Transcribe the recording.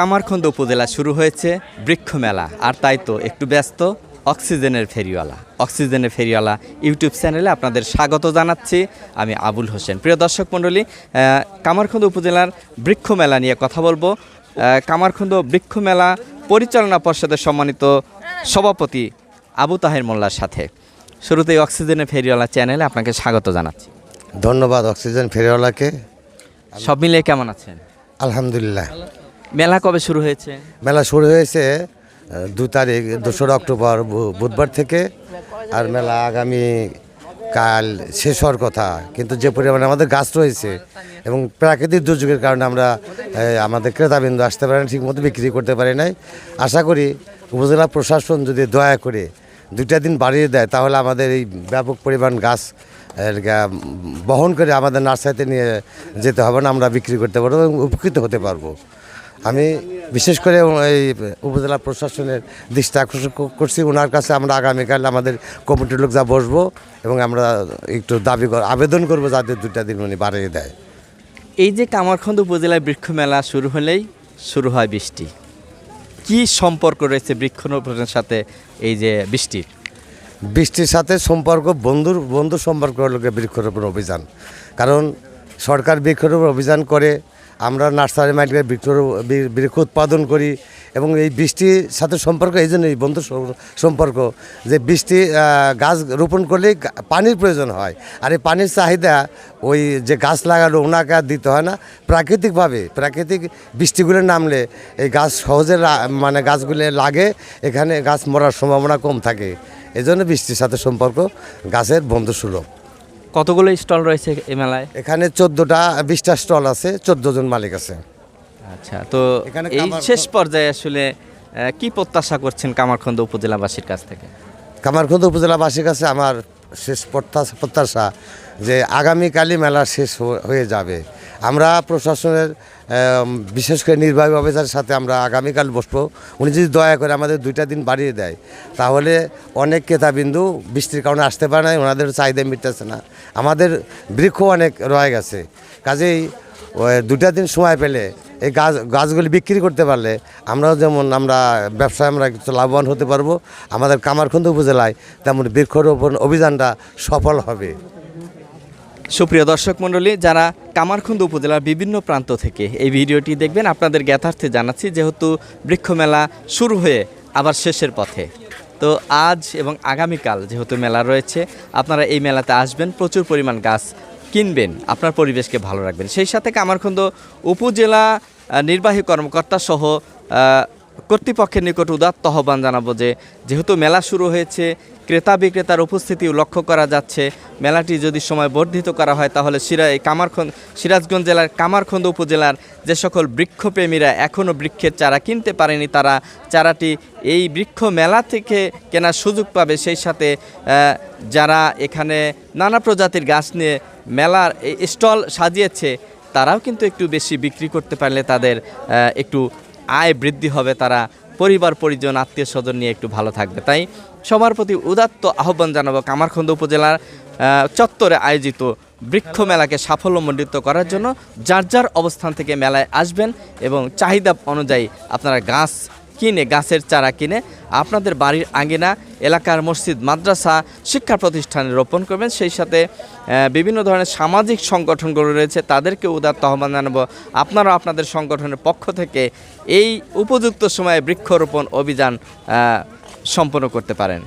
কামারখন্দ উপজেলা শুরু হয়েছে বৃক্ষ মেলা আর তাই তো একটু ব্যস্ত অক্সিজেনের ফেরিওয়ালা। অক্সিজেনের ফেরিওয়ালা ইউটিউব চ্যানেলে আপনাদের স্বাগত জানাচ্ছি আমি আবুল হোসেন। প্রিয় দর্শক মণ্ডলী কামারখন্দ উপজেলার বৃক্ষ মেলা নিয়ে কথা বলব। কামারখন্দ বৃক্ষ মেলা পরিচালনা পর্ষদের সম্মানিত সভাপতি আবু তাহের মোল্লার সাথে। শুরুতেই অক্সিজেনের ফেরিওয়ালা চ্যানেলে আপনাকে স্বাগত জানাচ্ছি। ধন্যবাদ অক্সিজেন ফেরিওয়ালাকে। সব মিলিয়ে কেমন আছেন? আলহামদুলিল্লাহ। মেলা কবে শুরু হয়েছে? মেলা শুরু হয়েছে দু তারিখ, দোসরা অক্টোবর বুধবার থেকে। আর মেলা আগামী কাল শেষ হওয়ার কথা। কিন্তু যে পরিমাণে আমাদের গাছ রয়েছে এবং প্রাকৃতিক দুর্যোগের কারণে আমরা আমাদের ক্রেতাবিন্দু আসতে পারে না ঠিকমতো বিক্রি করতে পারি নাই। আশা করি উপজেলা প্রশাসন যদি দয়া করে দুইটা দিন বাড়িয়ে দেয়, তাহলে আমাদের এই ব্যাপক পরিমাণ গাছ বহন করে আমাদের নার্সারিতে নিয়ে যেতে হবে না, আমরা বিক্রি করতে পারব এবং উপকৃত হতে পারব। আমি বিশেষ করে এই উপজেলা প্রশাসনের দৃষ্টি আকর্ষণ করছি। ওনার কাছে আমরা আগামীকাল আমাদের কমিটির লোক যা বসবো এবং আমরা একটু দাবি কর- আবেদন করব যাদের দুটা দিন উনি বাড়িয়ে দেয়। এই যে কামারখন্দ উপজেলায় বৃক্ষ মেলা শুরু হলেই শুরু হয় বৃষ্টি। কি সম্পর্ক রয়েছে বৃক্ষরোপণের সাথে এই যে বৃষ্টির? বৃষ্টির সাথে সম্পর্ক বন্ধুর বন্ধু সম্পর্ক হলো বৃক্ষরোপণ অভিযান। কারণ সরকার বৃক্ষরোপণ অভিযান করে আমরা নার্সারি মাইন্ডে বৃক্ষ বৃক্ষ উৎপাদন করি এবং এই বৃষ্টির সাথে সম্পর্ক, এই জন্যই বন্ধু সম্পর্ক যে বৃষ্টি গাছ রোপণ করলে পানির প্রয়োজন হয়। আর এই পানির চাহিদা ওই যে গাছ লাগালো ওনাকে আর দিতে হয় না। প্রাকৃতিকভাবে, প্রাকৃতিক বৃষ্টিগুলো নামলে এই গাছ সহজে মানে গাছগুলো লাগে, এখানে গাছ মরার সম্ভাবনা কম থাকে। এই জন্য বৃষ্টির সাথে সম্পর্ক গাছের বন্ধু সুলভ। কতগুলো স্টল রয়েছে এই মেলায়? এখানে চোদ্দোটা বিশটা স্টল আছে চোদ্দ জন মালিক আছে। আচ্ছা তো এখানে এই শেষ পর্যায়ে আসলে আহ, কি প্রত্যাশা করছেন কামারখন্দ উপজেলাবাসীর কাছ থেকে? কামারখন্দ উপজেলাবাসীর কাছে আমার শেষ প্রত্যাশা প্রত্যাশা যে আগামীকালই মেলা শেষ হ- হয়ে যাবে। আমরা প্রশাসনের বিশেষ করে নির্বাহী অফিসারের সাথে আমরা আগামীকাল বসবো। উনি যদি দয়া করে আমাদের দুইটা দিন বাড়িয়ে দেয়, তাহলে অনেক ক্রেতাবিন্দু বৃষ্টির কারণে আসতে পারে না ওনাদের চাহিদা মিটতেছে না। আমাদের বৃক্ষ অনেক রয়ে গেছে। কাজেই দুটা দিন সময় পেলে এই গাছ, গাছগুলি বিক্রি করতে পারলে আমরাও যেমন আমরা, ব্যবসায় আমরা কিছু লাভবান হতে পারব, আমাদের কামারখন্দ উপজেলায় তেমন বৃক্ষরোপণ অভিযানটা সফল হবে। সুপ্রিয় দর্শক মণ্ডলী, যারা কামারখন্দ উপজেলার বিভিন্ন প্রান্ত থেকে এই ভিডিওটি দেখবেন, আপনাদের জ্ঞাতার্থে জানাচ্ছি যেহেতু বৃক্ষমেলা শুরু হয়ে আবার শেষের পথে। তো আজ এবং আগামীকাল যেহেতু মেলা রয়েছে, আপনারা এই মেলাতে আসবেন, প্রচুর পরিমাণ গাছ কিনবেন, আপনার পরিবেশকে ভালো রাখবেন। সেই সাথে কামারখন্দ উপজেলা নির্বাহী কর্মকর্তা সহ কর্তৃপক্ষের নিকট উদাত্ত আহ্বান জানাব যে, যেহেতু মেলা শুরু হয়েছে, ক্রেতা বিক্রেতার উপস্থিতিও লক্ষ্য করা যাচ্ছে। মেলাটি যদি সময় বর্ধিত করা হয়, তাহলে সিরা এই কামারখন্দ সিরাজগঞ্জ জেলার কামারখন্দ উপজেলার যে সকল বৃক্ষপ্রেমীরা এখনও বৃক্ষের চারা কিনতে পারেনি, তারা চারাটি এই বৃক্ষ মেলা থেকে কেনার সুযোগ পাবে। সেই সাথে যারা এখানে নানা প্রজাতির গাছ নিয়ে মেলার স্টল সাজিয়েছে, তারাও কিন্তু একটু বেশি বিক্রি করতে পারলে তাদের একটু আয় বৃদ্ধি হবে, তারা পরিবার, পরিজন আত্মীয় স্বজন নিয়ে একটু ভালো থাকবে। তাই সবার প্রতি উদাত্ত আহ্বান জানাব কামারখন্দ উপজেলার চত্বরে আয়োজিত বৃক্ষ মেলাকে সাফল্যমণ্ডিত করার জন্য। যার যার অবস্থান থেকে মেলায় আসবেন এবং চাহিদা অনুযায়ী আপনারা গাছ কিনে, গাছের চারা কিনে আপনাদের বাড়ির আঙ্গিনা এলাকার মসজিদ, মাদ্রাসা, শিক্ষা প্রতিষ্ঠানে রোপণ করবেন। সেই সাথে বিভিন্ন ধরনের সামাজিক সংগঠনগুলো রয়েছে, তাদেরকে উদার আহ্বান জানাব। আপনারাও আপনাদের সংগঠনের পক্ষ থেকে এই উপযুক্ত সময়ে বৃক্ষরোপণ অভিযান সম্পন্ন করতে পারেন।